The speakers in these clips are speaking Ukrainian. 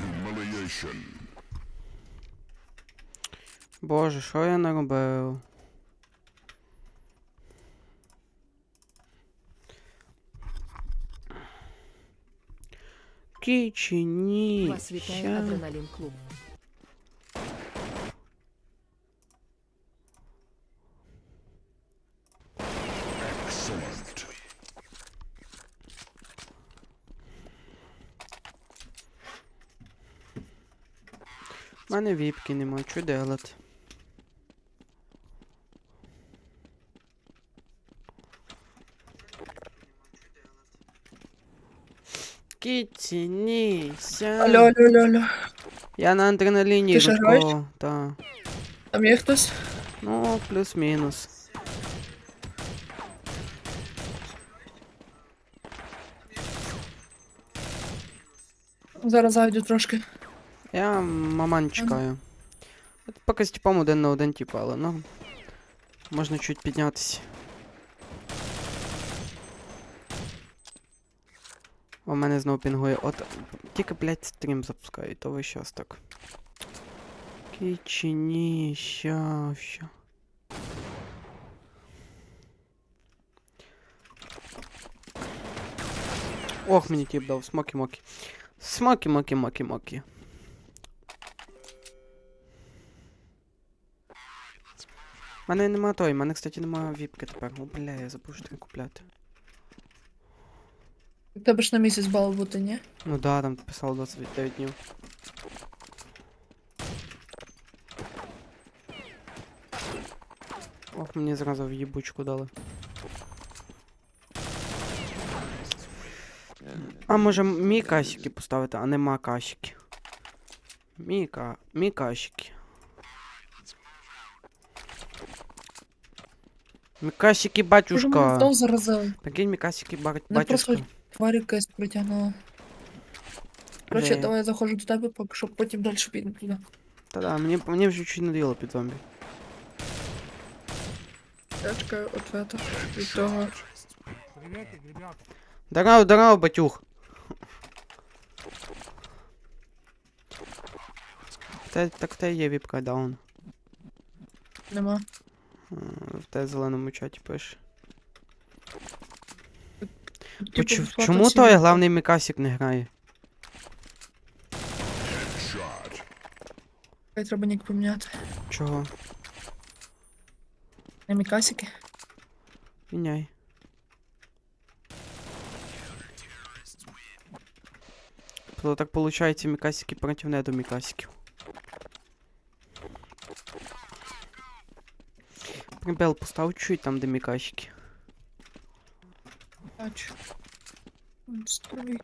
Humiliation. Боже, що я наробив? Кічі, ні. Вас вітає ща. Адреналін Клуб. мене віпки нема, що делать? Кіті, ні, ся. Алло, алло, алло, алло. Я на адреналіні Ти ще граєш? Рудко, та. Там є хтось? Ну, плюс-мінус. Зараз зайду трошки. Я маман чекаю. Поки з типом один на один, типу, але ну. Можна чуть піднятися. У мене знову пінгує. От тільки, блядь, стрім запускаю, то ви щас так. Кічені, ща, ща. Ох, мені тип дав, смокі-мокі. Смокі-мокі-мокі-мокі. У мене нема той, у мене, кстати, нема віпки тепер. О, бля, я забув, що треба купляти. У тебе ж на місяць мало бути, ні? Ну да, там писало 29 днів. Ох, мені зразу в їбучку дали. А може мій касики поставити, а нема касики. Мій ка... Мій касики. Мікасики, Що ж мене батюшка. знов заразили? Прикинь, мікасики, ба- Мене батюшка. просто тварь якась притягнула. Коротше, Де? давай я заходжу до тебе, поки що потім далі підемо туди. Та-да, мені, мені вже чуть надоело під зомбі. Я чекаю ответа від того. Здорово, здорово, батюх. Те, так в те є віпка даун. Нема. В те зеленому чаті пише. Типу, Поч- чому той главний мікасик не грає? Хай треба нік поміняти. Чого? На мікасики. Міняй. То так виходить, мікасики проти не до мікасиків. Прибел постав чуть там, де мікасики. Бачу. Строй.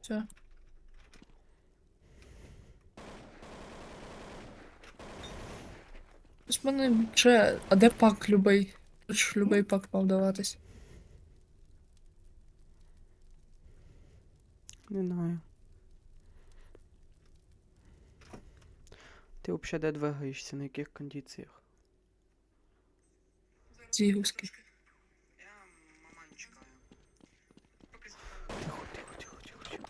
Все. Ось в мене ще. А де пак любий? Тут ж любий пак мав даватись. Не знаю. Ти взагалі де двигаєшся, на яких кондиціях? Зігівський. Я маман чекаю. Тихо, тихо, тихо, тихо, тихо.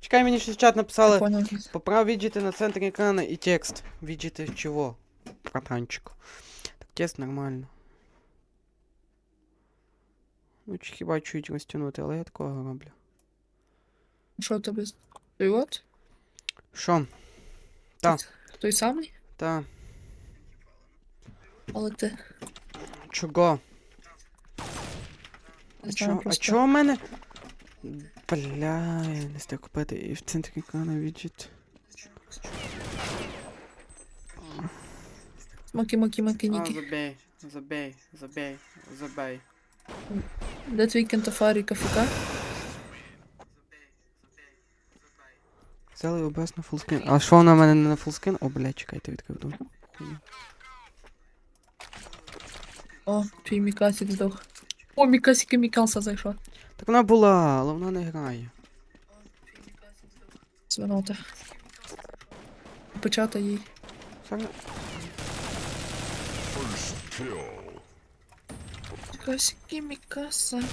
Чекай, мені ще в чат написали. Понял. Поправ виджеты на центре экрана и текст. Виджеты чего? Братанчик. Так текст нормально. Ну, чи хіба чуть розтягнути, але я такого роблю. Що тебе? Той от? Що? Та. Той самий? Та. Але ти. Чого? А знаю, чо, а чо в мене? Бля, я не встиг купити і в центрі екрана віджит. Маки, маки, маки, ніки. забей, забей, забей, забей. Де твій кентафарі КФК? Взяли образ на фулскрін. А що вона в мене не на фулскрін? О, бля, чекайте, відкрив думку. О, твій Мікасик здох. О, Мікасик і Мікалса зайшов. Так вона була, але вона не грає. Свинота. Почати їй. Зараз... Мікасики, Мікаса.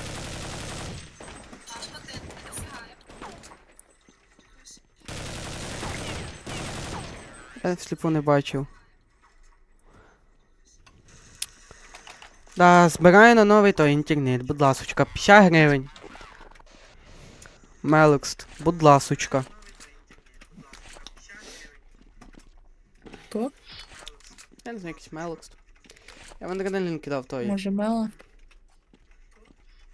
Я всліпу не бачив. Да, збираю на новий той інтернет, будь ласочка, 50 гривень. Мелекст, будь ласочка. Хто? Я не знаю, якийсь Мелекст. Я в адреналін кидав той. Може мела?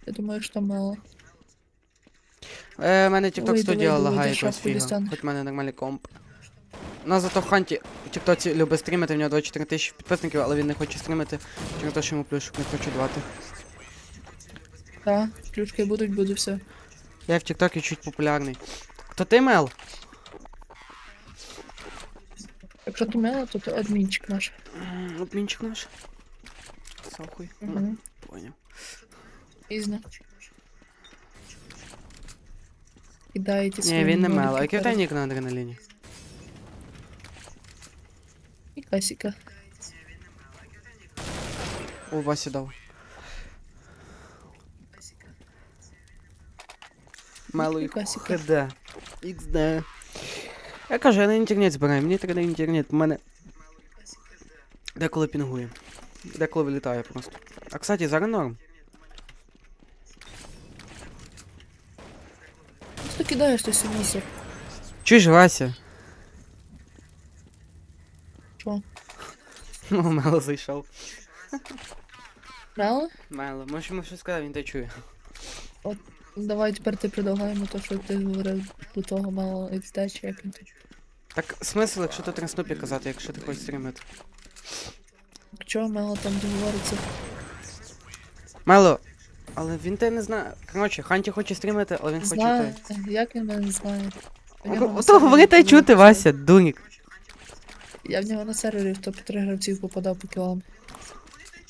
Я думаю, що мела. Е, мене TikTok Ой, Studio диви, лагає де якось шапку фіга. дістанеш. Хоч в мене нормальний комп. Ну, зато в Ханті в TikTok любить стрімити, в нього 24 тисячі підписників, але він не хоче стрімити, через те, що йому плюшок не хоче давати. Так, ключки будуть, буде все. Я в TikTok чуть популярний. То ти Мел? Якщо ти мела, то ти адмінчик наш. М, Обмінчик наш. Сахуй. Ну, Угу. Поняв. Пізно. Кидаєте Ні, він не Мел. А який в тебе нік на адреналіні? Мікасика. У Васі дав. Мелу і Мікасика. ХД. XD. Я кажу, я на інтернет збираю, мені треба інтернет, у мене деколи пінгує. Деколи вилітає просто. А кстати, зараз норм. Кидаєш ти сумісер. Чуєш, Вася? Що? Ну, Мело зайшов. Мело, може йому щось сказав, він те чує. Давай тепер ти предлагаємо то, що ти говорив до того мало XD, чи як він. Так, смисл, якщо тут на снупі казати, якщо ти хочеш стрімити. Чого мало там договориться? Мело, але він те не знає. Коротше, Ханті хоче стрімити, але він хоче Знаю, як він мене не знає. На Ото сервері говори та було чути. Вася, дурник. Я в нього на сервері в топ-3 гравців попадав по кілам.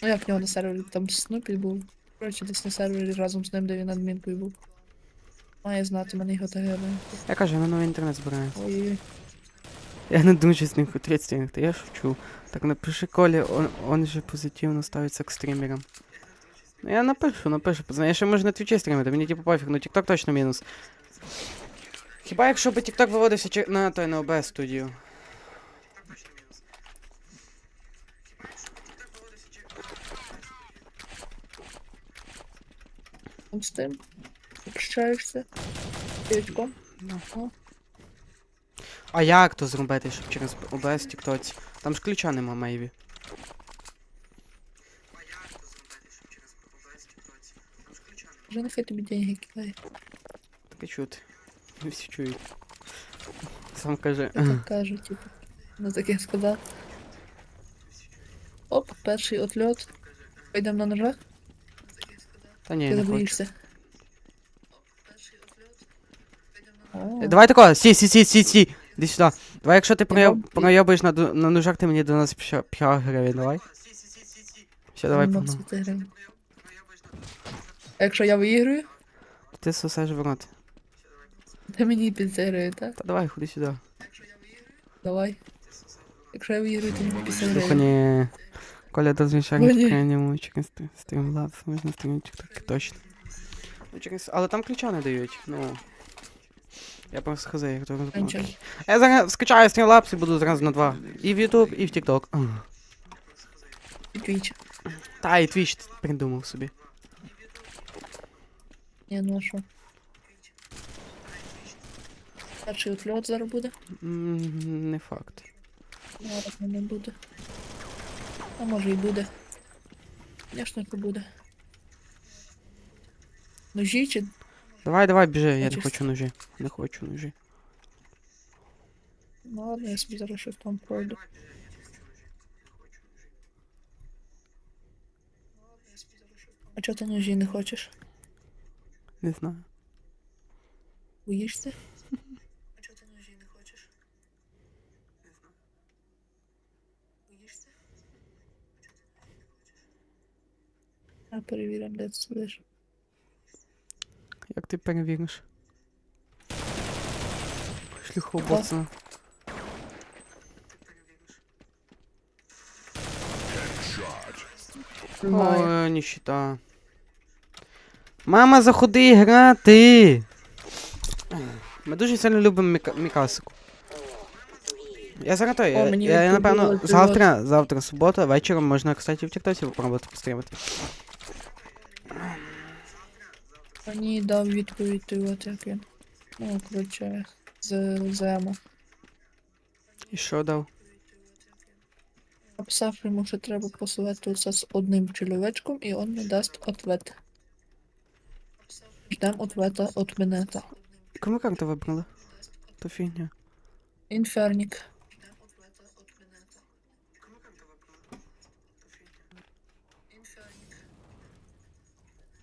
Ну як в нього на сервері? Там Снупі був. Коротше, десь на сервері разом з ним, де він адмінкою був. Має знати мене його таги. Я кажу, я на новий інтернет збираю. Ой, Я не думаю, що з ним хотіть стрімити, я шучу. Так напиши Колі, он, он же позитивно ставиться к стримерам. Ну я напишу, напишу, пацани. Я ще можу на твічі стрімити, мені типу пофіг, ну TikTok точно мінус. Хіба якщо би TikTok виводився чи- на той на OBS студію? там з тим. Общаєшся. Ну. А як то зробити, щоб через OBS TikTok? Там ж ключа нема, мейбі. Вже нехай тобі деньги кидає. Таке чути. Не всі чують. Сам каже. Я так кажу, типу. Ну таке сказав. Оп, перший отльот. Пойдемо на ножах, Та ні, ти не хочу. боїшся. О, Е, Давай тако, сі, сі, сі, сі, сі. Іди сюди. Давай, якщо ти проєб- проєбуєш на, ду- на ножах, ти мені до нас 5 гривень, давай. Все, давай нема погнали. 20 гривень. А якщо я виіграю, Ти сосеш в рот. то мені 50 гривень, так? Та давай, ходи сюди. Давай. Якщо я виіграю, то мені 50 Слухай, гривень. не. Коля до звичайно Ні. крайньому через стрімлабс, можна стрімити так точно. Ну, через... Але там ключа не дають, ну. Я просто хз, як то Нічого. розумію. Я зараз скачаю стрімлабс і буду зразу на два. І в YouTube, і в. І Twitch. Та і Twitch придумав собі. А що? Перший отльот зараз буде. М, Не факт. Зараз не буде. А може і буде. Звісно, що буде. Ножі чи Давай, давай, біжи, я не Хочеш? хочу ножі. Не хочу ножі. Ну ладно, я собі зараз щось там пройду. А чого ти ножі не хочеш? Не знаю. Боїшся? А чого ти ножі не хочеш? Боїшся? А перевіримо, де ти сидиш. Як ти перевіриш? Боцана. Немає. Ой, ніщита. Мама, заходи грати. Ми дуже сильно любимо Міка... Мікасику. Я зараз той, О, я, мені я, я, напевно, відповіли, завтра, завтра субота, вечором можна, кстати, в Тіктоці попробувати пострімити. Мені дав відповідь той от як він. Ну, коротше, з Зема. І що дав? Написав йому, що треба посоветуватися з одним чоловічком, і він не дасть ответ. Ждем ответа от мене. та. Кому карту вибрали? То фігня. Інфернік.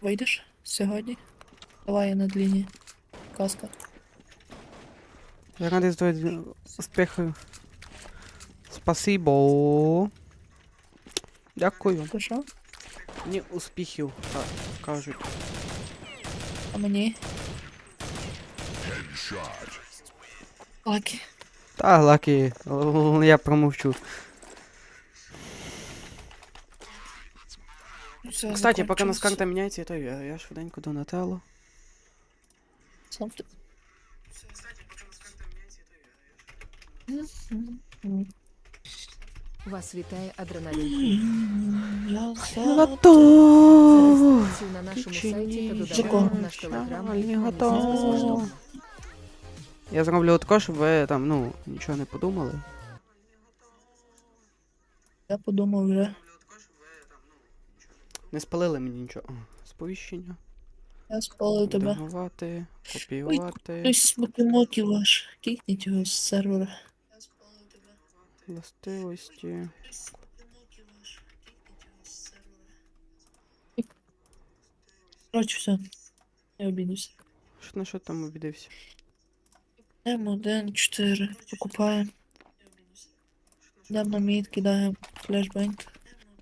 Вийдеш сьогодні? Давай я над лінією. Каска. Я радий тобою успіху. Спасибо. Дякую. Ти що? Ні успіхів, так кажуть. А мені? Лакі. Та, лакі, л- я промовчу. Все, Кстати, поки у нас закончилось. карта міняється, то я, я швиденько до Нателло. Сам ти. Вас вітає адреналін. Я Готов! На нашому сайті та наш телеграм. Зв'язку Я зроблю тако, щоб ви там, ну, нічого не подумали. Я подумав вже. Не спалили мені нічого. Сповіщення. Я спалив тебе. Копіювати, Хтось смокімокі ваш. Кікніть його з сервера. Властивості. Коротше, все. Я обідуся. Що на що там обідився? М1, 4. Покупаємо. Йдемо на мід, кидаємо флешбенк.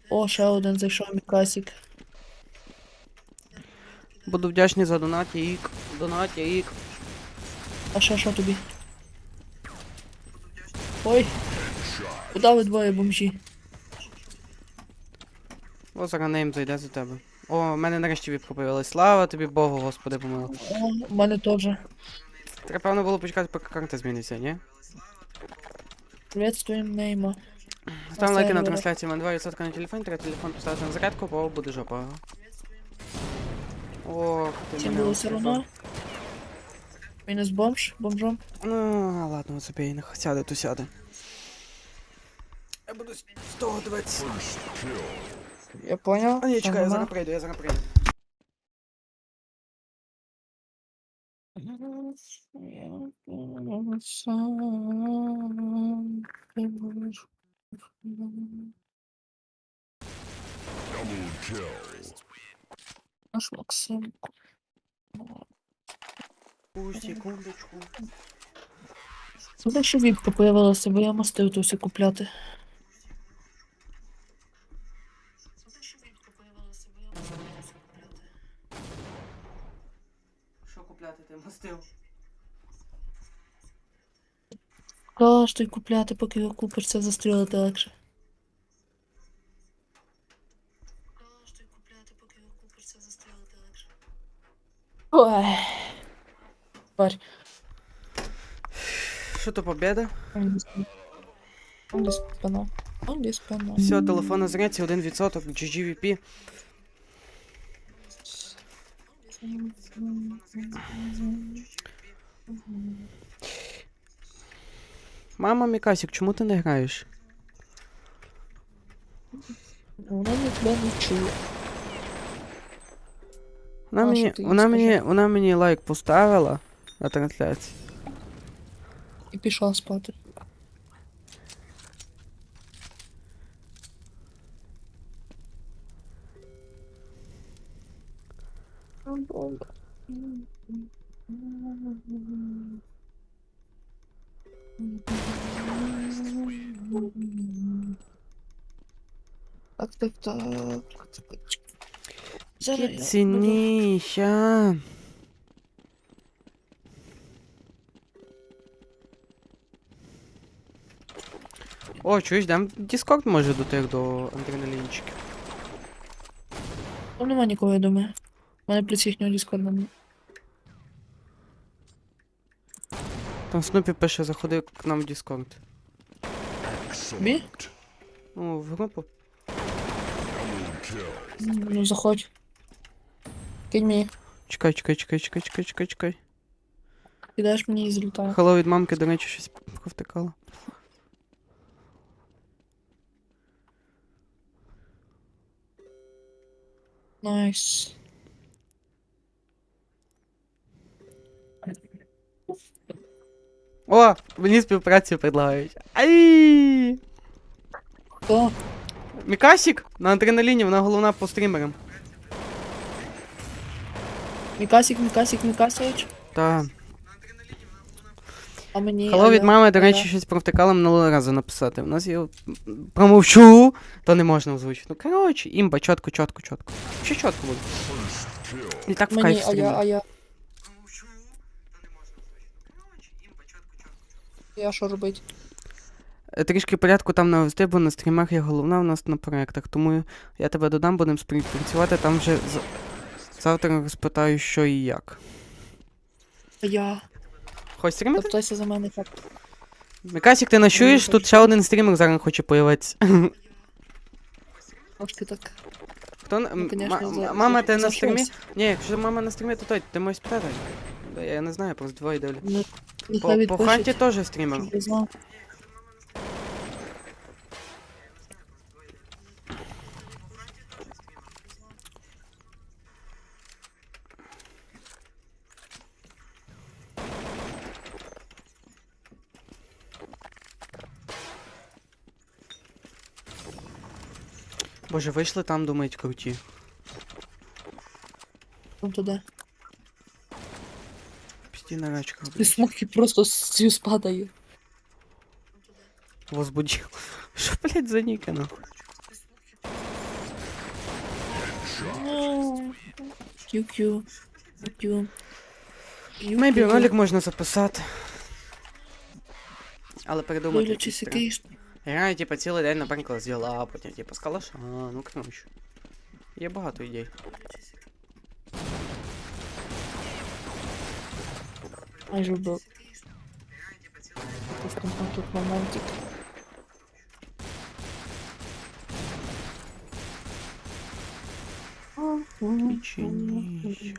О, ще один зайшов мікасик. Буду вдячний за донатік. Донатік. А ще що тобі? Ой! Куда ви двоє бомжі? О, зараз нейм зайде за тебе. О, в мене нарешті віпка появилась. Слава тобі Богу, Господи помилуй. О, у мене теж. Треба певно було почекати, поки карта зміниться, ні? Приветствуємо Нейма. Став лайки на трансляції, мене 2% на телефон, треба телефон поставити на зарядку, бо буде жопа. Ох, ти Всім мене було все одно. Мінус бомж, бомжом. Ну, ладно, забей, не сяде, то сяде. Я буду з того дивитися. Я понял. А ні, чекай, я зараз прийду, я зараз прийду. Наш Максим. Секундочку. Куди ще віпка появилася, бо я мастив все купляти. Що купляти ти мастив? Каш той купляти, поки його купиш, це застрілити легше. Ой. Тварь. Що то победа? Он без спина. Он без спина. Все, телефон зряться, 1% GGVP. Мама Мікасік, чому ти не граєш? Вона тебе не чує. Вона А, мені, вона мені, вона мені лайк поставила на трансляції. І пішла спати. Так, так, так. Буду- Цінніща. О, чуєш, дам Discord може до тих до адреналінчиків. Там нема нікого, я думаю. У мене плюс їхнього дискорда. немає. Там Снупі пише, заходи к нам в Discord. Бі? Ну, в групу. Ну, заходь. Кинь мені. Чекай, чекай, чекай, чекай, чекай, чекай, чекай. Кидаєш мені і злітаю. Хелло від мамки, до речі, щось повтикало. Найс. О, мені співпрацю предлагають. Ай! Хто? Мікасік на адреналіні, вона головна по стрімерам. Мікасік, Мікасік, Мікасович. Та. А мені. Хелло від мами, до речі, щось провтикало минулого разу написати. У нас є промовчу, то не можна озвучити. Ну, коротше, імба, чітко, чітко, чітко. Ще чітко буде. І так в кайф а я, що робити? Трішки порядку там навести, бо на стрімах є головна у нас на проектах, тому я тебе додам, будемо співпрацювати, там вже з... завтра розпитаю, що і як. А я. Хочеш стрімити? Запитайся за мене так. Микасік, ти ночуєш? Тут ще один стрімер зараз хоче появитися. Трошки так. Хто Ну, конечно, за- мама, за- ти на стрімі? Ні, якщо мама на стрімі, то той, ти можеш спитати. Я не знаю, просто двоє дивлю. Ну, По, по ханті теж стрімер. Боже, вийшли там, думають, круті. Там туди. Пісті на рачках. І смоки просто з спадає. Возбудив. Що, блядь, за ніки, нахуй? Кю-кю. Кю-кю. Мейбі ролик можна записати. Але передумати. Дивлячись, якийсь прям. який ж. Граю, типа, цілий день, наприклад, з діла, а потім, типа, з калаша, а, ну коротше. Є багато ідей. Майже вбив. Якийсь там там тут моментик. Печеніще.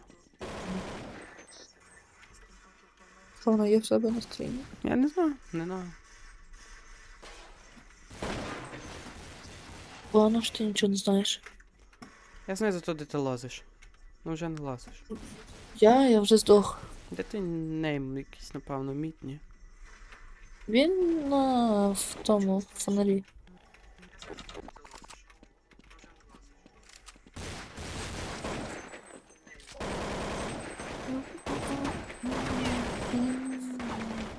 Що воно є в себе на стрімі? Я не знаю, не знаю. Ладно, що ти нічого не знаєш. Я знаю зато, де ти лазиш. Ну вже не лазиш. Я, я вже здох. Де ти нейм якийсь, напевно, мітні. Він на в тому фонарі.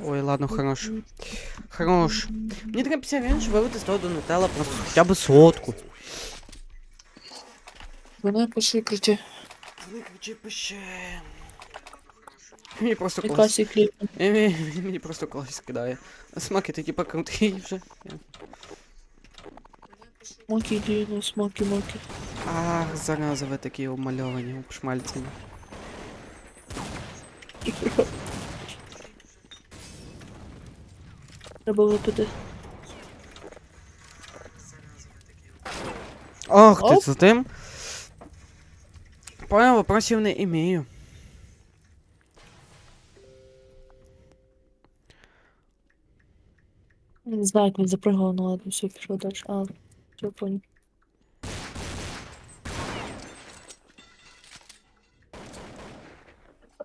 Ой, ладно, хорош. Хорош. Мені треба 50 гривень, щоб вивити з того до Нутелла просто хоча б сотку. Вони пиши кричи. Виключи пише. Мені просто. Якась кліп. Мені, мені просто колись кидає. Смаки, ти типа крутий вже. Мокі діну, смокі, мокі. Ах, зараза, ви такі обмальовані, обшмальцені. Треба випити. Ох, ти за тим. Понял, вопросів не імею. Знаю, як він запригав, ну ладно, все, пішов далі. А, все, понял.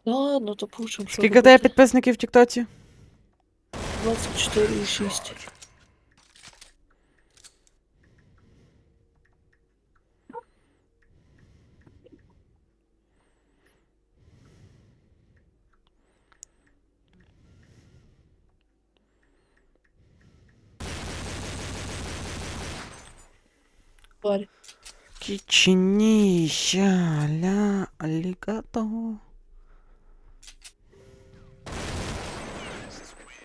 Ладно, то пушим. що Скільки робити? підписників в Тіктоці? 24,6. Тварь. Кичиніща ля алігато.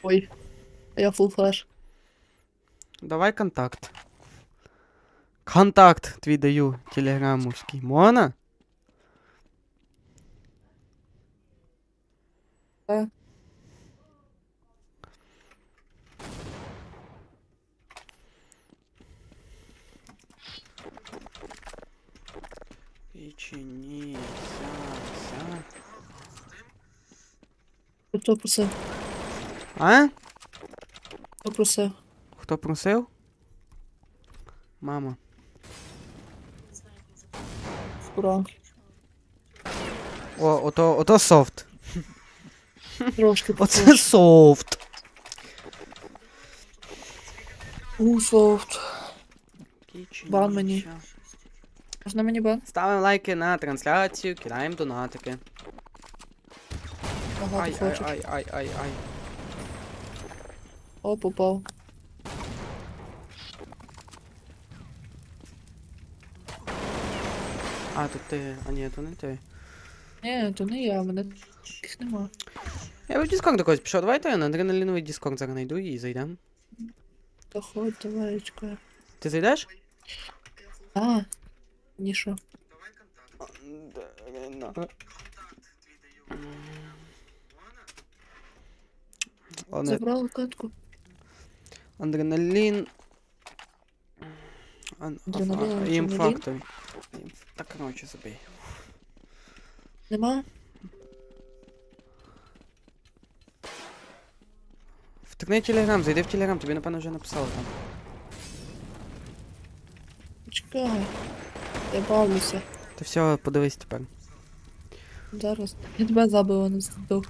Ой. А я фул флеш. Давай контакт. Контакт твій даю телеграмовський. Можна? Так. Відчиніться. Хто просив? А? Хто просив? Хто просив? Мама. Ура. О, ото, ото софт. Трошки Оце софт. У, софт. Бан мені. Можна мені бан? Ставимо лайки на трансляцію, кидаємо донатики. Ага, Ай, ай, ай, ай, ай, ай. О, попав. А, тут ти. А ні, то не ти. Ні, то не я, мене таких нема. Я в Discord до когось пішов. Давайте я на адреналіновий Discord зараз знайду і зайдемо. Заходь, давай, чекай. Ти зайдеш? А, ні що. Ладно, Забрала катку. адреналін. Ан- Адреналін, а- Їм адреналін? фактор. Їм- Так, коротше, забей. Нема? Втикни телеграм, зайди в телеграм, тобі напевно вже написали там. Чекай. Я бавлюся. Та все, подивись тепер. Зараз. Я тебе забила, на здох.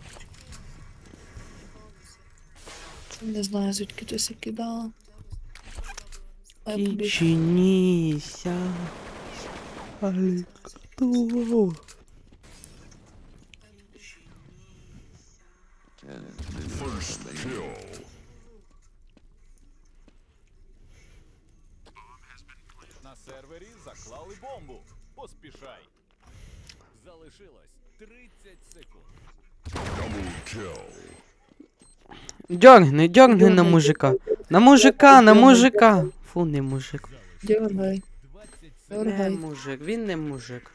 Не знаю, звідки ти все кидала. А я побіг. Кичиніся. Алікатово. На сервері заклали бомбу. Поспішай. Залишилось 30 секунд. Дьоргни, дьоргни на мужика. На мужика, на мужика. Фу, не мужик. Дергай. 20 Не мужик, він не мужик.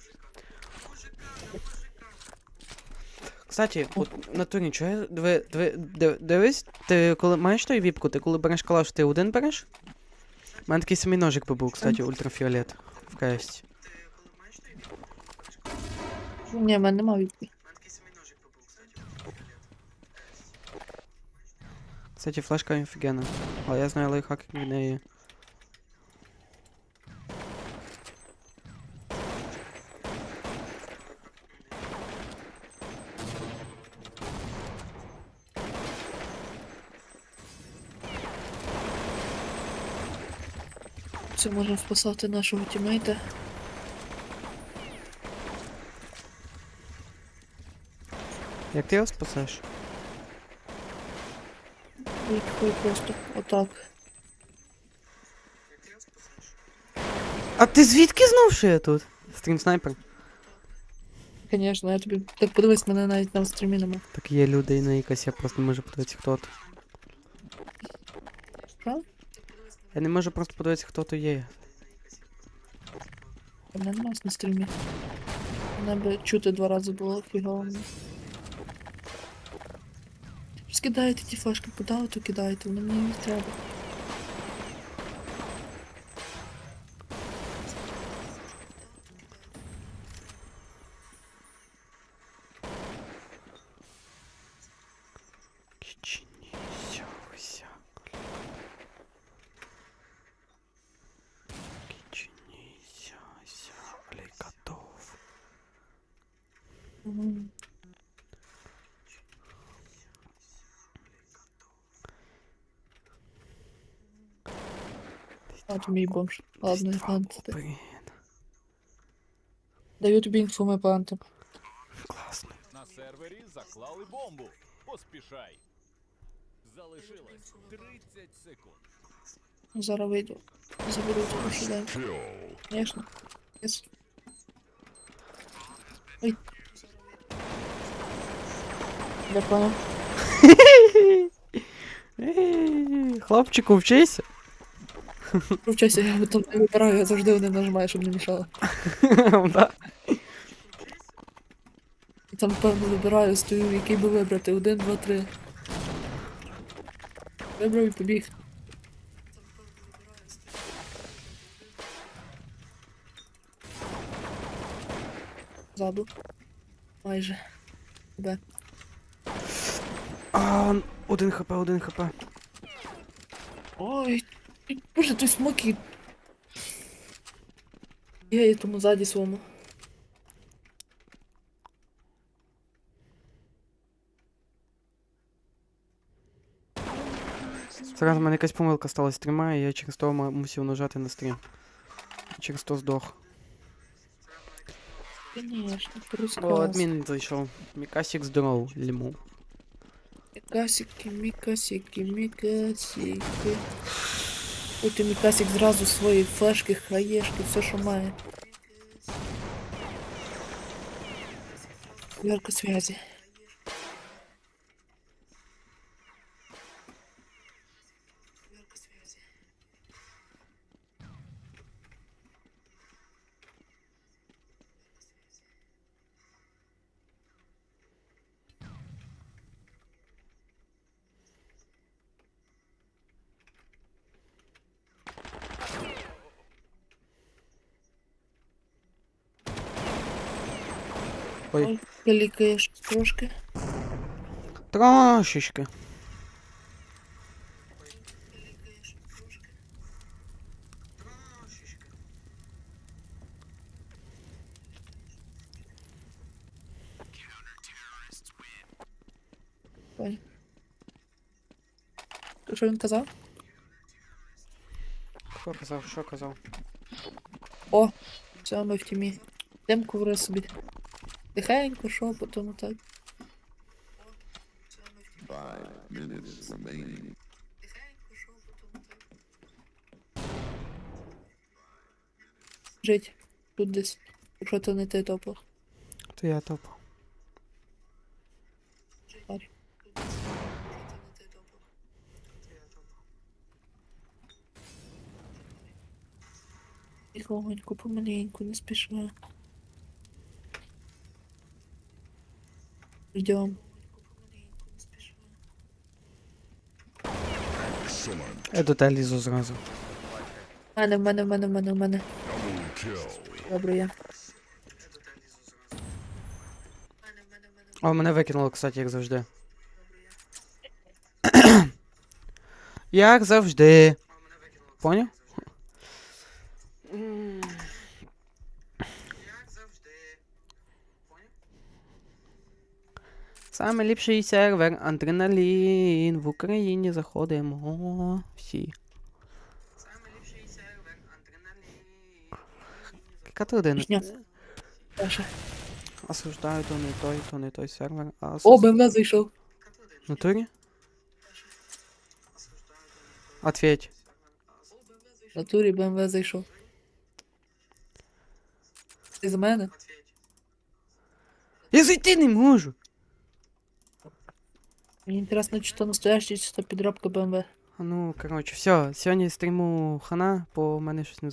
Кстати, от на турі, чого я диви, диви, диви- дивись, ти коли маєш той віпку, ти коли береш калаш, ти один береш? У мене такий самий ножик би був, кстати, ультрафіолет в є. Ні, в мене нема відки. Кстати, флешка офігенна. Але я знаю лайфхак від неї. Це може вписати нашого тімейта. Як ти його спасеш? Відхуй просто отак. А ти звідки знав, що я тут? Стрім снайпер. Звісно, я тобі. Так подивись, мене навіть на стрімі нема. Так є людина якась, я просто не можу подивитися, хто то. Що? Я не можу просто подивитися, хто то є. Мене нема на стрімі. Мене би чути два рази було фігово. Скидайте ті флешки, куди то кидаєте, вони мені не треба. Мгм. А, то мій бомж. Ладно, ладно. Блін, Даю тобі інфу, ми пантом. класно. На сервері заклали бомбу. Поспішай. Залишилось 30 секунд. Зараз вийду. Заберу тебе швиденько. Звісно. Yes. Ой. Я понял. Ей, Хлопчику, вчися. Вчася, я там не вибираю, я завжди один нажимаю, щоб не мішало. Да. Там, певно, вибираю, стою, який би вибрати. Один, два, три. Вибрав і побіг. Ззаду. Майже. Б. А, один хп, один хп. Ой, боже, той смоки. Я є тому ззаді своєму. Зараз в мене якась помилка стала стріма, і я через то ма- мусив нажати на стрім. Через то здох. Конечно, О, просто. адмін зайшов. Мікасік здоров, ліму. Мікасики, мікасики, мікасики. Потім мікасик зразу свої флешки, хаєшки, все, що має. Верка связи. Ой, Калікаєш трошки. трошечки. Ой. Що він казав? Що казав, що казав? О, все, ми в тімі. Йдемо коври собі. Тихенько, що, потім так. Жить. Тут десь. Якщо то не ти топав. То я топ. Парі. Тихонько, помаленьку, не спіша. Ждем. Я до тебе лізу зразу. В мене, в мене, в мене, в мене, в мене. Добре, я. О, мене викинуло, кстати, як завжди. як завжди. Поняв? Саме ліпший сервер Адреналін. В Україні заходимо. Всі. Яка ти один? Пісня. Саша. Осуждаю то не той, то не той сервер. А О, БМВ зайшов. В натурі? Ответь. В натурі БМВ зайшов. Ти за мене? Я зайти не можу. Мені интересно, что настоящее, настоящий, чи то БМВ. Ну, короче, все, сьогодні стріму хана, бо в мене щось не